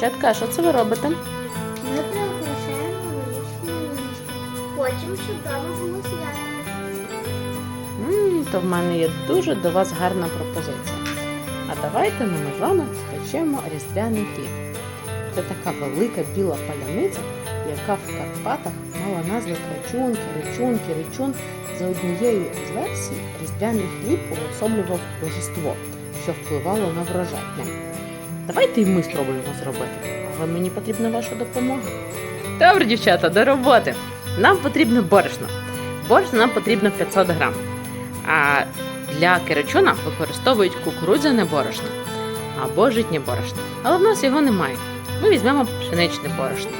Дівчатка, а що це ви робите? Ми прикрашаємо новорічні листя. Хочемо, щоб вдома було свято. то в мене є дуже до вас гарна пропозиція. А давайте ми з вами спечемо різдвяний хліб. Це така велика біла паляниця, яка в Карпатах мала назви крачунки, речунки, речун. За однією з версій різдвяний хліб уособлював божество, що впливало на врожай. Давайте і ми спробуємо зробити. Але мені потрібна ваша допомога. Добре, дівчата, до роботи. Нам потрібно борошно. Борошно нам потрібно 500 грам. А для киричуна використовують кукурудзяне борошно або житнє борошно. Але в нас його немає. Ми візьмемо пшеничне борошно.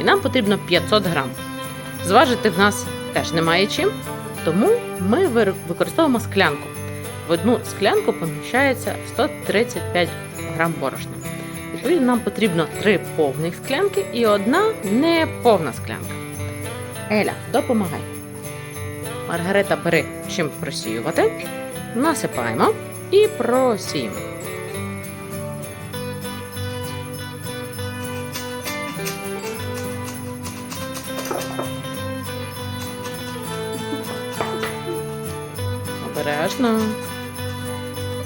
І нам потрібно 500 грам. Зважити в нас теж немає чим, тому ми використовуємо склянку. В одну склянку поміщається 135 грам борошна. Відповідно, нам потрібно 3 повних склянки і одна неповна склянка. Еля, допомагай. Маргарита, бери чим просіювати. Насипаємо і просіємо. Обережно.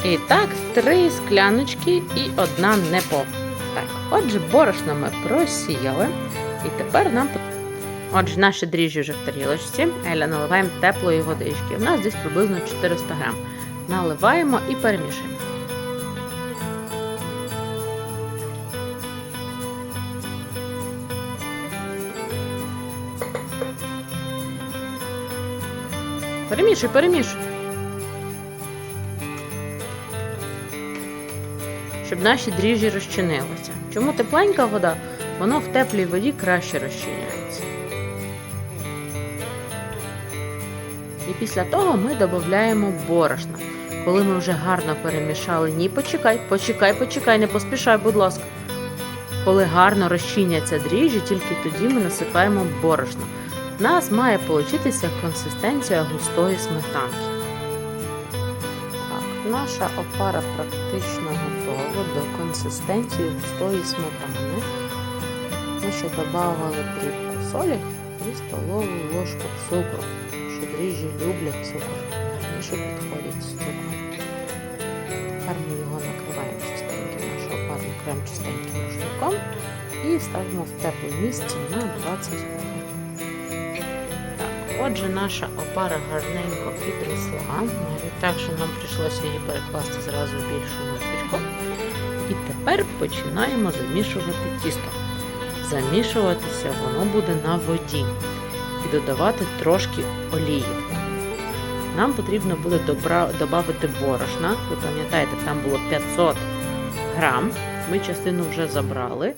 І так, три скляночки і одна неповна. Так, отже, борошно ми просіяли. І тепер нам Отже, наші дріжджі вже в тарілочці. Еля, наливаємо теплої водички. У нас десь приблизно 400 грам. Наливаємо і перемішуємо. Перемішуй, перемішуй. Наші дріжджі розчинилися. Чому тепленька вода? Воно в теплій воді краще розчиняється. І після того ми додаємо борошна. Коли ми вже гарно перемішали, ні, почекай, почекай, почекай, не поспішай, будь ласка. Коли гарно розчиняться дріжджі, тільки тоді ми насипаємо борошно. У нас має получитися консистенція густої сметанки. Так, наша опара практично готова до консистенції густої сметани. Ми ще додавали дрібку солі і столову ложку цукру, що дріжджі люблять цукор, гарніше підходять з цукром. Тепер ми його накриваємо чистеньким, наш опарний крем чистеньким рушником і ставимо в тепле місце на 20 хвилин. Отже, наша опара гарненько підросла, навіть так, що нам прийшлося її перекласти зразу більшу мисочку. Тепер починаємо замішувати тісто. Замішуватися воно буде на воді і додавати трошки олії. Нам потрібно буде додати борошна. Ви пам'ятаєте, там було 500 грам. Ми частину вже забрали.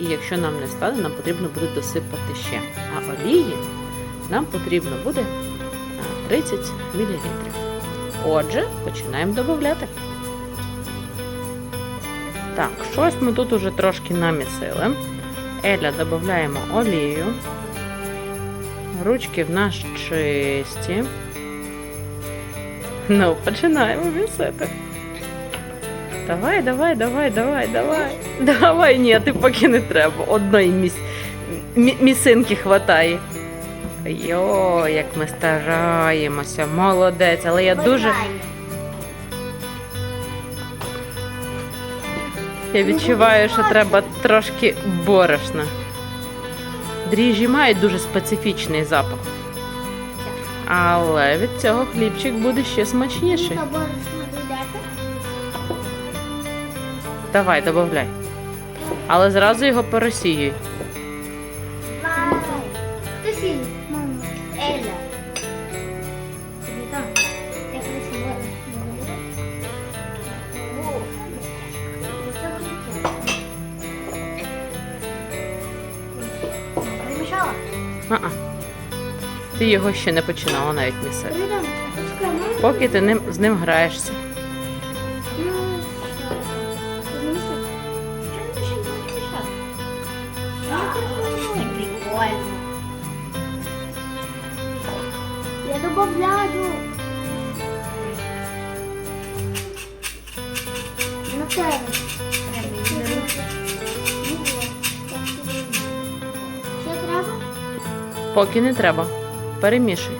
І якщо нам не стане, нам потрібно буде досипати ще. А олії нам потрібно буде 30 мл. Отже, починаємо додати. Так, щось ми тут уже трошки намісили. Еля додаємо олію. Ручки в нас чисті. Ну, починаємо місити. Давай, давай, давай, давай, давай. Давай, ні, ти поки не треба. Одної міс... мі- місинки хватає. Йо, як ми стараємося, молодець, але я дуже. Я відчуваю, що треба трошки борошна. Дріжджі мають дуже специфічний запах. Але від цього хлібчик буде ще смачніший. Давай, додай. Але зразу його пересіюй. Ти його ще не починала навіть місити. Ну, Поки ти ним, з ним граєшся. Я добавляю. Ну, На треба? Поки не треба. Перемішуй.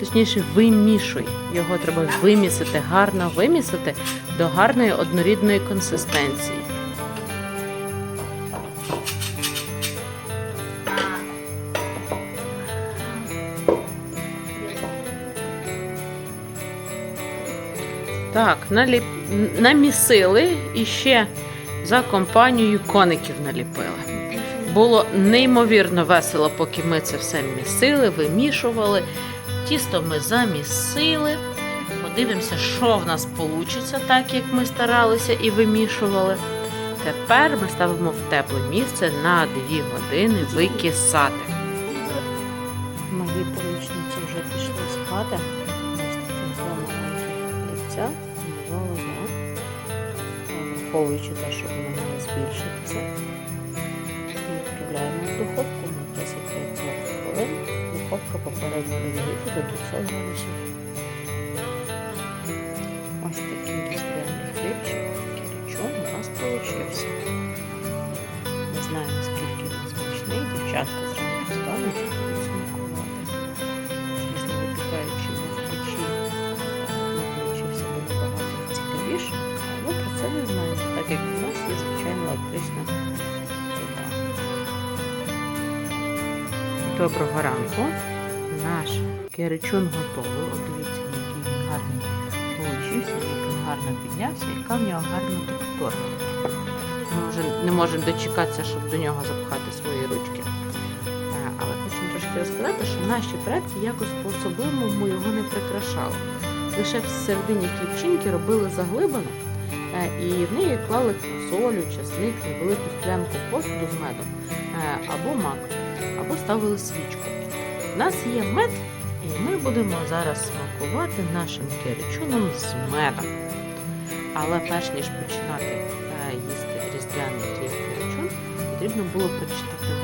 Точніше, вимішуй. Його треба вимісити, гарно вимісити до гарної однорідної консистенції. Так, наліп... намісили і ще за компанією коників наліпили. Було неймовірно весело, поки ми це все місили, вимішували. Тісто ми замісили. Подивимося, що в нас вийде, так як ми старалися і вимішували. Тепер ми ставимо в тепле місце на 2 години викисати. Мої помічниці вже пішли спати. Ось такі два маленьких хлібця. Намалювала я, враховуючи те, що вони мали збільшитися. Розігріта до 200 градусів. Ось такий різдвяний хлібчик, кірячок у нас получився. Не знаю, наскільки він смачний. Дівчатка зранку стануть і смакувати. Звісно, випікаючи його в печі, не получився би набагато цікавіше. Але про це не знаю, так як у нас є електрична. Доброго ранку. Наш керечун готовий. От дивіться, який він гарний получився, як він гарно піднявся, яка в нього гарна текстура. Ми вже не можемо дочекатися, щоб до нього запхати свої ручки. Але хочу трошки розказати, що наші предки якось по-особливому його не прикрашали. Лише в середині ківчинки робили заглибину, е, і в неї клали фасолю, часник, невелику склянку посуду з медом е, або мак, або ставили свічку. У нас є мед, і ми будемо зараз смакувати нашим киричуном з медом. Але перш ніж починати е, їсти різдвяний киричун, потрібно було прочитати